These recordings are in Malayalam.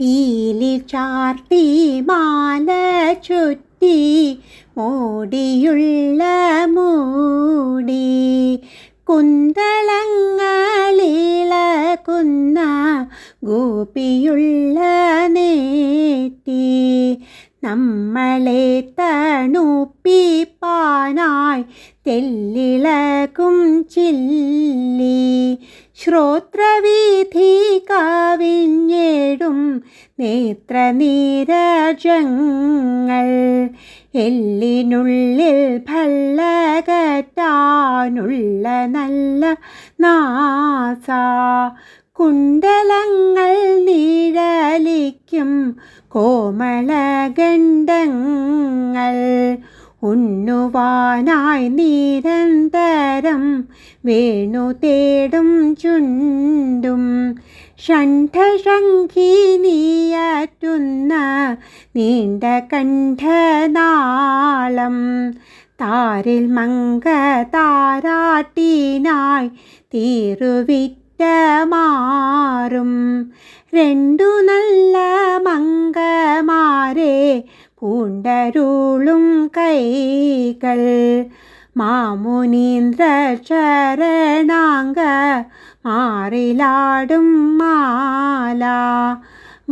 പീലി ചാർത്തി മാല ചുറ്റി ഓടിയുള്ള മൂടി. കുന്തളങ്ങളിളകുന്ന ഗോപിയുള്ള നേറ്റി. നമ്മളെ തണുപ്പിപ്പാനായി തെല്ലിളകും ചില്ലി. ശ്രോത്രവീഥി കാവിഞ്ഞേടും നേത്രനീരജങ്ങൾ. എല്ലിനുള്ളിൽ ഭല്ലകറ്റാനുള്ള നല്ല നാസ. കുണ്ടലങ്ങൾ നിഴലിക്കും കോമളഗണ്ഡങ്ങൾ ഉണ്ണുവാനായി നിരന്തരം വേണു തേടും ചുണ്ടും. ഷണ്ഠശങ്കിനിയറ്റുന്ന നീണ്ട കണ്ഠനാളം താരിൽ മങ്ക താരാട്ടിനായി തീരുവിറ്റ മാറും. രണ്ടു നല്ല മങ്കമാരെ பூண்டருளும் கைகள் மாமுனீந்திர சரணாங்க மாறிலாடும் மாலா.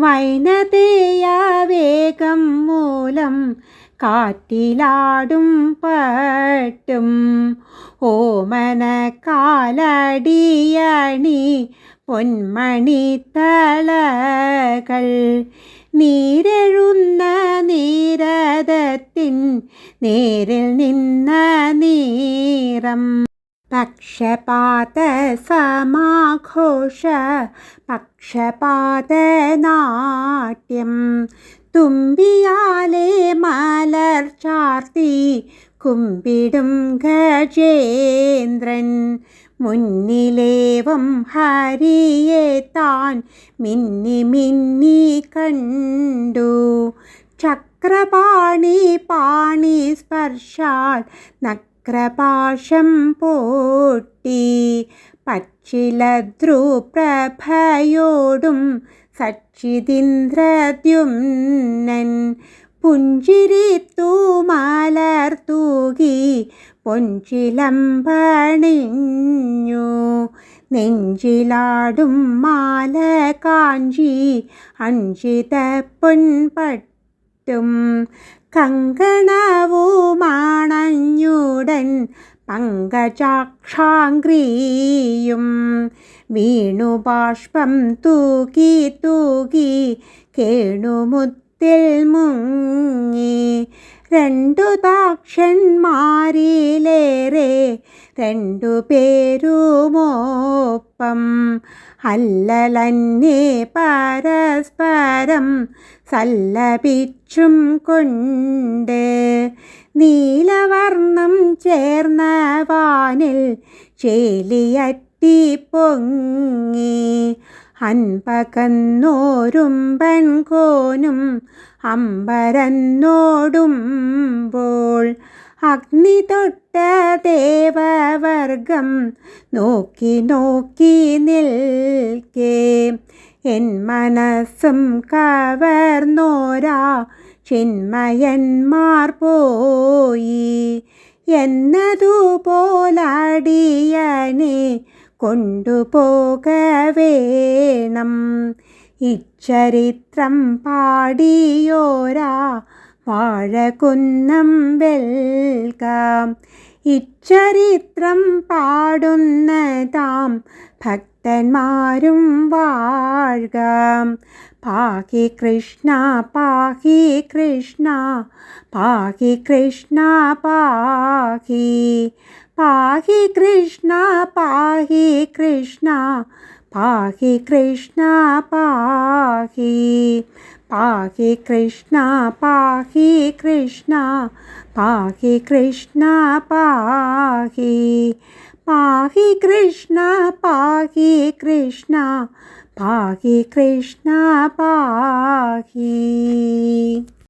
வைனதேய வேகம் மூலம் காற்றிலாடும் பட்டும். ஓமன காலடியணி பொன்மணி தளகள். நீரெழுந்த നീരദത്തിൻ നേരിൽ നിന്ന നീറം പക്ഷപാത സമാഘോഷ പക്ഷപാത നാട്യം തുമ്പിയാലെ മലർ ചാർത്തി കുമ്പിടും ഗജേന്ദ്രൻ. മുന്നിലേവം ഹരിയെ താൻ മിന്നി മിന്നി കണ്ടു. ചക്രപാണി പാണി സ്പർശാൽ നക്രപാശം പൊട്ടി. പക്ഷിലദ്രുപ്രഭയോടും സച്ചിതിന്ദ്രദ്യുമ്നൻ പുഞ്ചിരിത്തു മലർ തൂകി പൊഞ്ചിലമ്പണിഞ്ഞു. നെഞ്ചിലാടും മാല കാഞ്ചി അഞ്ചിത പൊൻപട്ടും കങ്കണവുമാണഞ്ഞുടൻ വീണു ബാഷ്പം തൂക്കി തൂക്കി കേണുമുത്തിൽ മുങ്ങി രണ്ടു ദാക്ഷന്മാരിലേറെ രണ്ടു പേരുമോപ്പം. അല്ലലന്നെ പരസ്പരം സല്ലപിച്ചും കൊണ്ട് നീലവർണം ചേർന്ന വാനിൽ ചേലിയറ്റി പൊങ്ങി അൻപകന്നോരുമ്പൻ കോനും അമ്പരന്നോടുമ്പോൾ അഗ്നി തൊട്ട ദേവവർഗം നോക്കി നോക്കി നിൽക്കേ. എൻ മനസ്സും കവർന്നോരാ ചിന്മയന്മാർ പോയി. എന്നതുപോലടിയനെ കൊണ്ടുപോക വേണം. ഇച്ചരിത്രം പാടിയോരാ വാഴകുന്നം വെൽക്കാം. ഇച്ചരിത്രം പാടുന്നതാം ഭക്തന്മാരും വാഴ്ക. പാഹി കൃഷ്ണ പാഹി കൃഷ്ണ പാഹി കൃഷ്ണ പാഹി പാഹി കൃഷ്ണ പാഹി കൃഷ്ണ പാഹി കൃഷ്ണ പാഹി പാഹി കൃഷ്ണ പാഹി കൃഷ്ണ പാഹി കൃഷ്ണ പാഹി പാഹി കൃഷ്ണ പാഹി കൃഷ്ണ പാഹി കൃഷ്ണ പാഹി